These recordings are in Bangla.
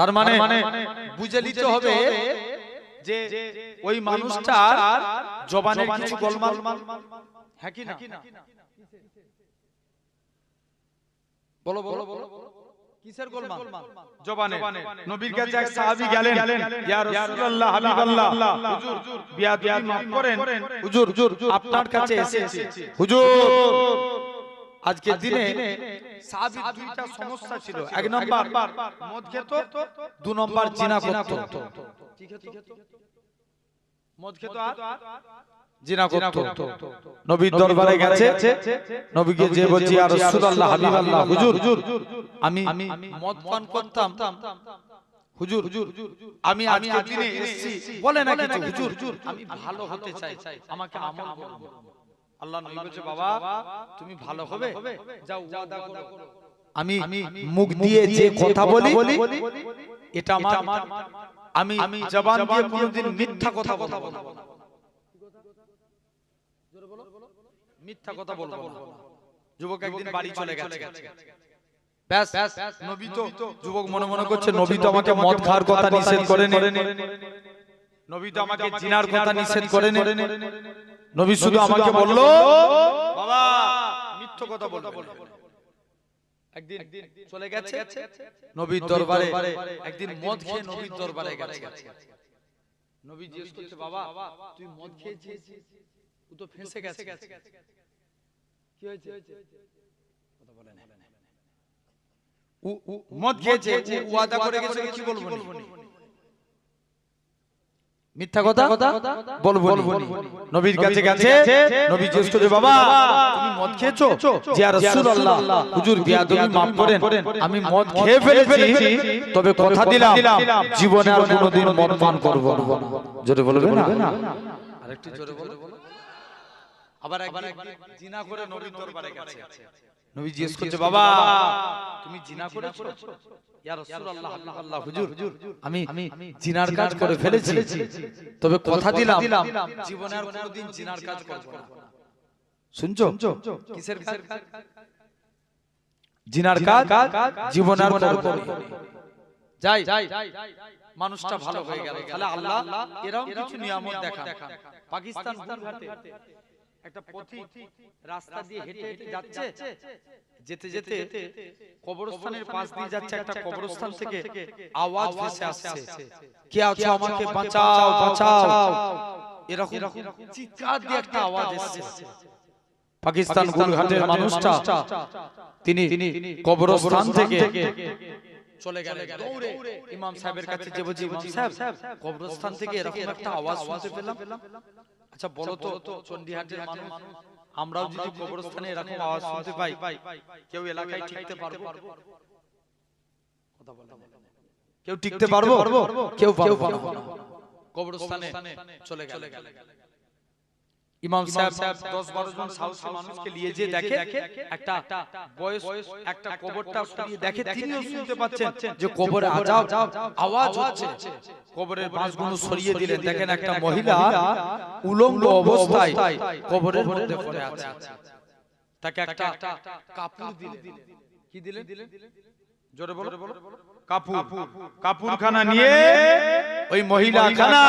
তার মানে বুঝে নিতে হবে যে ওই মানুষটার জবানের কিছু গোলমাল। হ্যাঁ কি না? বলো বলো বলো কিসের গোলমাল? জবানে নবীর কাছে এক সাহাবী গেলেন। ইয়া রাসূলুল্লাহ হাবিবাল্লাহ। হুজুর বিয়াদবি মাফ করেন। হুজুর আপনার কাছে এসেছি। হুজুর। আজকের দিনে সাহাবীর দুইটা সমস্যা ছিল। এক নম্বর মদ খেত দু নম্বর জিনা করত। মদ খেত আর? জিনা করত। নবীর দরবারে গেছে। নবীকে যে বলছি আর রাসূলুল্লাহ হাবিবাল্লাহ হুজুর। আমি মদ পান করতাম হুজুর আমি আজকে দিনে এসেছি। বলে না কিছু হুজুর আমি ভালো হতে চাই। আমাকে আমল আল্লাহ নবী বলছে বাবা তুমি ভালো হবে? যাও ওয়াদা করো। আমি মুখ দিয়ে যে কথা বলি এটা আমার আমি জবান দিয়ে কোনোদিন মিথ্যা কথা বলব না। মিথ্যা কথা বলব না। যুবক একদিন বাড়ি চলে গেছে। ব্যাস নবী তো যুবক মনে মনে করছে নবী তো আমাকে মদ খাওয়ার কথা নিষেধ করে নবী তো আমাকে জিনার কথা নিষেধ করে নবী শুধু আমাকে বলল বাবা মিথ্যা কথা বলব একদিন চলে গেছে নবীর দরবারে একদিন মদ খেয়ে নবীর দরবারে গেছে। নবী জিজ্ঞেস করছে বাবা তুই মদ খেয়েছিস? ও তো ফেঁসে গেছে। কি হয়েছে? কথা বলে না। উ- উ- মদ খেয়েছে ওয়াদা করে গেছে কি বলব? মিথ্যা কথা বলব নি। নবীর কাছে গেছে নবী জিজ্ঞেস করছে বাবা তুমি মদ খেয়েছো? যে আর রাসূলুল্লাহ হুজুর বিয়াদবি maaf করেন। আমি মদ খেয়ে ফেলেছি তবে কথা দিলাম। জীবনে আর কোনোদিন মদ পান করব না। জোরে বলবে না? আরেকটু জোরে বলো। আবার জিনা করে নবীর দরবারে গেছে। নবী জিজ্ঞেস করছে বাবা তুমি জিনা করেছ? ইয়া রাসূলুল্লাহ আল্লাহ হুজুর আমি জিনার কাজ করে ফেলেছি। তবে কথা দিলাম। জীবনে আর কোনোদিন জিনার কাজ করব না। শুনছো? কিসের কাজ? জিনার কাজ? জীবনে আর করব যাই মানুষটা ভালো হয়ে গেল। তাহলে আল্লাহ এরকম কিছু নিয়ামত দেখা পাকিস্তান গুলঘাটে একটা পথিক রাস্তা দিয়ে হেঁটে হেঁটে যাচ্ছে। যেতে যেতে কবরস্থানের পাশ দিয়ে যাচ্ছে একটা কবরস্থান থেকে। আওয়াজ ভেসে আসছে। কে আছো আমাকে বাঁচাও বাঁচাও এরকম চিৎকার দিয়ে একটা আওয়াজ এসেছে। পাকিস্তান গুলঘাটের মানুষটা তিনি কবরস্থান থেকে চলে গেলেন। দৌড়ে ইমাম সাহেবের কাছে যে বলছি ইমাম সাহেব কবরস্থান থেকে এরকম একটা আওয়াজ শুনতে পেলাম। আচ্ছা বলো তো চন্ডিহাটের মানুষ আমরাও যদি কবরস্থানে এরকম আওয়াজ শুনতে পাই কেউ এলাকায় টিকতে পারব? কথা বলে কেউ টিকতে পারব? কেউ পারব কবরস্থানে চলে গেল ইমাম সাহেব দশ বারো জন সাহসী মানুষকে নিয়ে যে দেখে একটা বয়স একটা কবরটা দেখে তিনিও শুনতে পাচ্ছেন যে কবরে আজাব আওয়াজ হচ্ছে। কবরের বাঁশগুলো সরিয়ে দিলেন। দেখেন একটা মহিলা উলঙ্গ অবস্থায় কবরের মধ্যে পড়ে আছে। তাকে একটা কাপড় দিলেন। কি দিলেন? জোরে বলো। কাপুরখানা নিয়ে ওই মহিলা খানা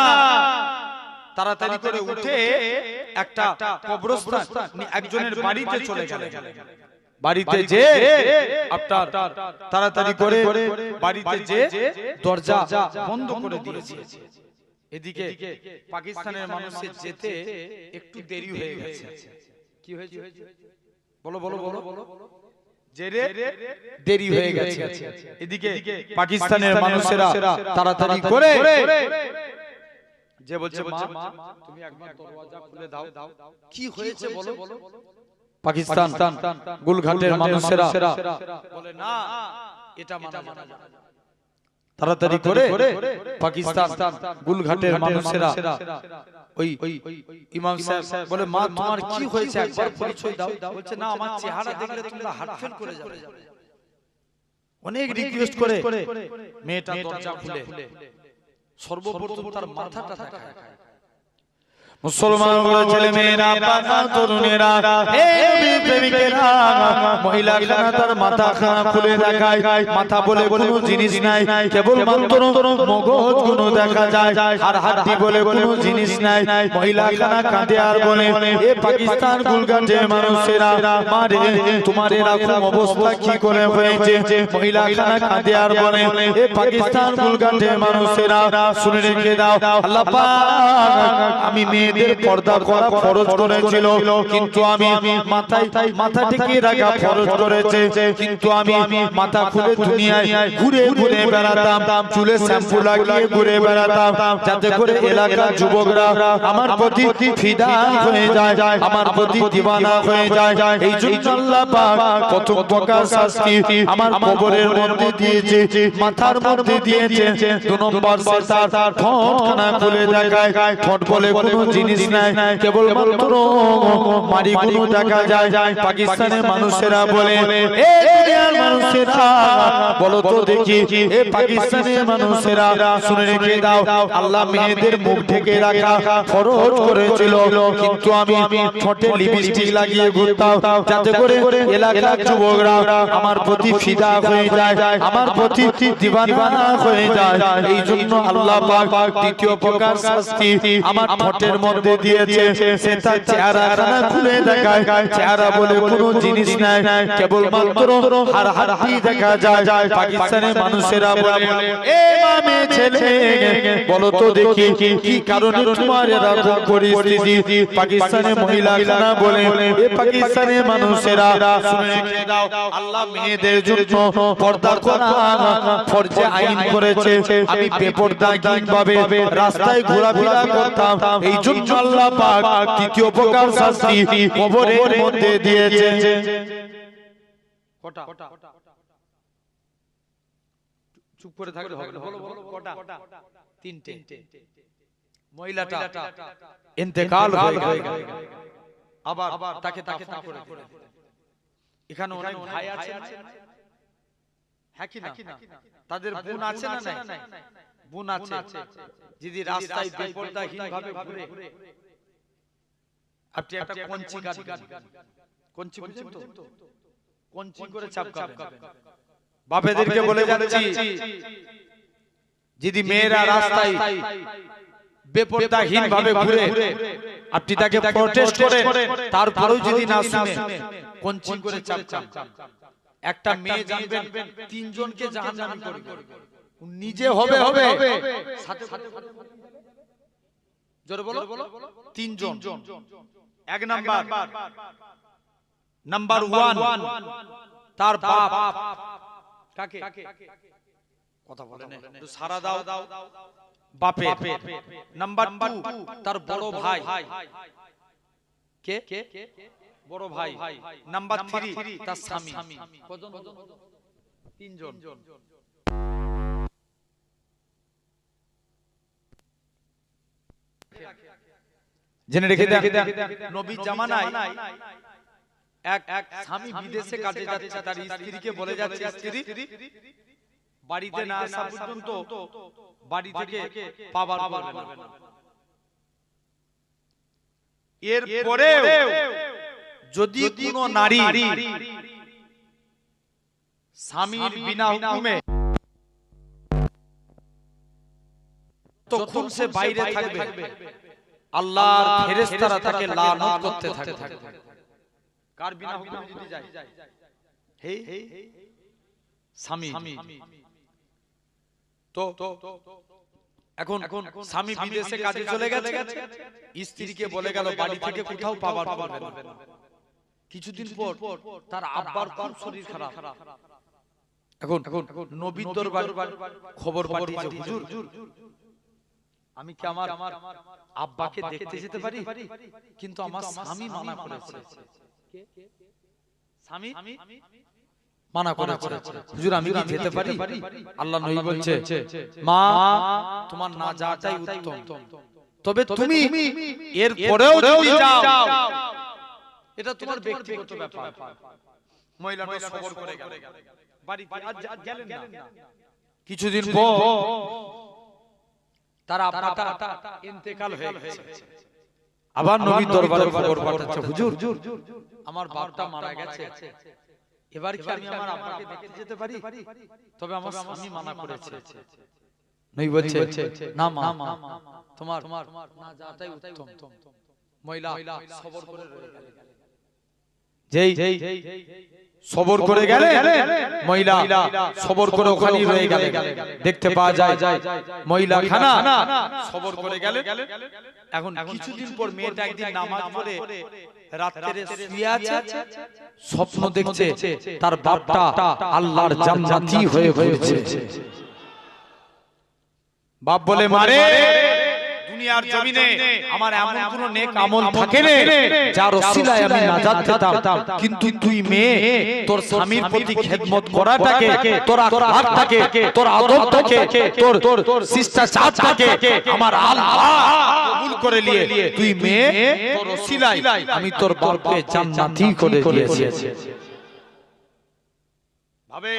তাড়াতাড়ি করে উঠে একটা কবরস্থান একজনের বাড়িতে চলে গেলেন। বাড়িতে যে আপনার তাড়াতাড়ি করে বাড়িতে যে দরজা বন্ধ করে দিয়েছে। এদিকে পাকিস্তানের মানুষের যেতে একটু দেরি হয়ে গেছে। কি হয়েছে? বলো বলো বলো বলো। দেরি হয়ে গেছে। এদিকে পাকিস্তানের মানুষেরা তাড়াতাড়ি করে যে বলছে মা তুমি একবার দরওয়াজা খুলে দাও। কি হয়েছে বলো? পাকিস্তান গুলঘাটের মানুষেরা। বলে না এটা মানা যাবে না। তাড়াতাড়ি করে পাকিস্তান গুলঘাটের মানুষেরা। ওই ইমাম সাহেব বলে মা তোমার কি হয়েছে? একবার পরিচয় দাও। বলছে না আমার চেহারা দেখলে তোমরা হার্ট ফেল করে যাবে। অনেক রিকোয়েস্ট করে মেয়েটা দরজা খুলে। সর্বপ্রথম তার মাথাটা দেখায়। মুসলমান ছেলে মেয়েরা, বাবা, তরুণেরা হে মহিলা খানা তার মাথা খানা খুলে দেখায়। মাথা বলে জিনিস নাই কেবল মাত্র মগজ দেখা যায়। আর হাড্ডি বলে জিনিস নাই, মহিলা খানা কাঁদে আর বলে, এ পাকিস্তান গুলগাটে মানুষেরা মারে তোমার এরকম অবস্থা কি করে হয়েছে? মহিলা খানা কাঁদে আর বলে, এ পাকিস্তান গুলগাটে মানুষেরা, শুনে রেখে দাও, আল্লাহ পাক, আমি মেয়েদের পর্দা করা ফরজ করেছিল। কিন্তু আমি মাথায় মাথা টিকিয়ে রাখা ফরজ করেছে। কিন্তু আমি মাথা খুলে দুনিয়ায় ঘুরে ঘুরে বেড়াতাম চুলে শ্যাম্পু লাগিয়ে ঘুরে বেড়াতাম। যাতে করে এলাকার যুবকরা আমার প্রতি ফিদা হয়ে যায়। আমার প্রতি দিওয়ানা হয়ে যায়। এই জন্য আল্লাহ পাক প্রথম প্রকার শাস্তি আমার কবরের মধ্যে দিয়েছে। মাথার মধ্যে দিয়েছে। দু নম্বর সে তার ঠোঁটখানা খুলে দেখায় ঠোঁট বলে কোনো জিনিস নাই কেবল মাত্র মারি গুলো দেখা যায় পাকিস্তানের মানুষেরা বলে এ দুনিয়ার মানুষেরা বলো তো দেখি এ পাকিস্তানের মানুষেরা শুনে রেখে দাও আল্লাহ মেয়েদের মুখ ঢেকে রাখা ফরজ করেছিল কিন্তু আমি ঠোঁটে লিপস্টিক লাগিয়ে ঘুরতাম যাতে করে এলাকার যুবকরা আমার প্রতি ফিদা হয়ে যায় আমার প্রতি দিবানা হয়ে যায় এই জন্য আল্লাহ পাক দ্বিতীয় প্রকার শাস্তি আমার ঠোঁটের মধ্যে দিয়েছে, সে তার চেহারা খানা খুলে দেখায়। চেহারা বলে কোনো জিনিস নাই কেবল মাত্র হার হাড়ি দেখা যায়। পাকিস্তানের মানুষেরা বলে, এ মামে ছেলে, বলো তো দেখি কি কারণে তোমার এরকম পরিস্থিতি? পাকিস্তানের মহিলা খানা বলে, এ পাকিস্তানের মানুষেরা আল্লাহ মেয়েদের জন্য পর্দা করা ফরজে আইন করেছে। আমি বেপর্দা ভাবে রাস্তায় ঘোরাফেরা করতাম এই জন্য আল্লাহ পাক তৃতীয় প্রকার শাস্তি কবরের মধ্যে দিয়েছে। কটা? চুপ করে থাকলে হবে না। বলো বলো কটা? তিনটে। মহিলাটা। ইন্তেকাল হয়ে গেল। আবার তাকে তাকে তাকে করে এখানে অনেক ভাই আছে হ্যাঁ কি না? তাদের বোন আছে না নাই? বোন আছে। যদি রাস্তায় বেপরদাহীন ভাবে ঘুরে। আপনি একটা কঞ্চি কাটবেন। কঞ্চি বুঝেন তো? কঞ্চি করে চাপকাবেন। বাপেদেরকে বলে যাচ্ছি যদি মেয়েরা রাস্তায় বেপরদাহীন ভাবে ঘুরে আপনি তাকে প্রটেস্ট করেন তারপরেও যদি না শুনে কঞ্চি করে চাপকান একটা মেয়ে জানবেন তিনজনকে জাহান্নামী করবে নিজে হবে হবে। সাথে সাথে জোরে বলো। তিনজন। এক নাম্বার। নাম্বার। ওয়ান। তার বাপ। কাকে? কথা বলে সারা দাও। বাপে নাম্বার টু তার বড় ভাই। কে? বড় ভাই। নাম্বার থ্রি তার স্বামী। কজন? তিনজন। জেনে রেখে দেন। নবী জামানায় এক এক স্বামী বিদেশে কাজে যাচ্ছে তার স্ত্রীকে বলে যাচ্ছে স্ত্রী বাড়িতে না আসা পর্যন্ত বাড়ি থেকে পাবার না। এর পরেও যদি কোনো নারী স্বামীর বিনা হুকুমে তখন সে বাইরে থাকবে আল্লাহর ফেরেশতারা তাকে লানত করতে থাকবে। কার বিনা হুকুমে যদি যায়। হে স্বামী তো এখন স্বামী বিদেশে কাজে চলে গেছে স্ত্রীকে বলে গেল বাড়ি থেকে কোথাও পাবার পাবে না কিছুদিন পর তার আব্বার খুব শরীর খারাপ। এখন এখন নবীর দরবার খবর পাঠিয়েছে। হুজুর। আমি কি আমার আমার আব্বাকে দেখতে যেতে পারি? কিন্তু আমার স্বামী মানা করেছে। স্বামী? মানা করেছে। হুজুর আমি কি যেতে পারি? আল্লাহ নবী বলছে মা তোমার না যাওয়াটাই উত্তম। তবে তুমি এর পরেও যদি যাও এটা তোমার ব্যক্তিগত ব্যাপার। মহিলাটা সবর করে গেল। আর গেলেন না। কিছুদিন পর তার আব্বাটা ইন্তেকাল হয়ে গেছে। আবার নবীর দরবারে খবর পাঠাচ্ছে হুজুর আমার বাপটা মারা গেছে। এবার কি আমি আমার আব্বাকে দেখতে যেতে পারি? তবে আমার স্বামী মানা করেছে। নই বলছে না মা তোমার না যাটাই উত্তম। মহিলা সবর করে রয়ে গেলেন। যেই সবর করে গেলে মহিলা সবর করে ওখানেই রয়ে গেলে দেখতে পাওয়া যায় মহিলা খানা সবর করে গেলে এখন কিছুদিন পর মেয়েটা একদিন নামাজ পড়ে রাত্রে শুয়ে আছে? স্বপ্ন দেখছে তার বাপটা আল্লাহর জান্নাতি হয়ে ঘুরছে। বাপ বলে মারে! দুনিয়ার জমিনে আমার এমন কোন নেক আমল থাকে রে যার ওসিলায় আমি নাজাত পেতাম কিন্তু তুই মেয়ে তোর স্বামীর প্রতি খেদমত করাটাকে তোর আখলাকটাকে তোর আদবটাকে তোর তোর শিষ্টাচার থাকে আমার আল্লাহ কবুল করে নিয়ে তুই মেয়ে তোর ওসিলায় আমি তোর বাপকে জান্নাতি করে দিয়েছি। ভাবে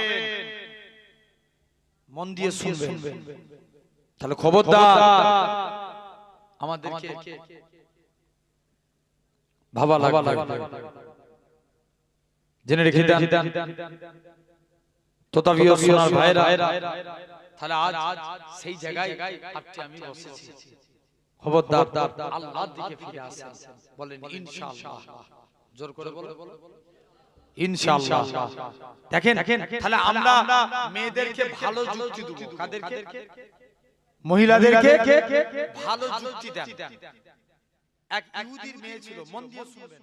মন দিয়ে শুনবেন। তাহলে খবরদার। আমাদেরকে ভাবা লাগবে। জেনে রেখে দেন তোতাবিও সোনার ভাইরা। তাহলে আজ সেই জায়গায় আজকে আমি বসেছি। খবরদার। আল্লাহর দিকে ফিরে আসেন। বলেন ইনশাআল্লাহ। জোর করে বলো ইনশাআল্লাহ। দেখেন তাহলে আমরা মেয়েদেরকে ভালো যুক্তি দেব। কাদেরকে? মহিলাদেরকে ভালো যুক্তি দেন। এক ইহুদির মেয়ে ছিল মন দিয়ে শুনবেন।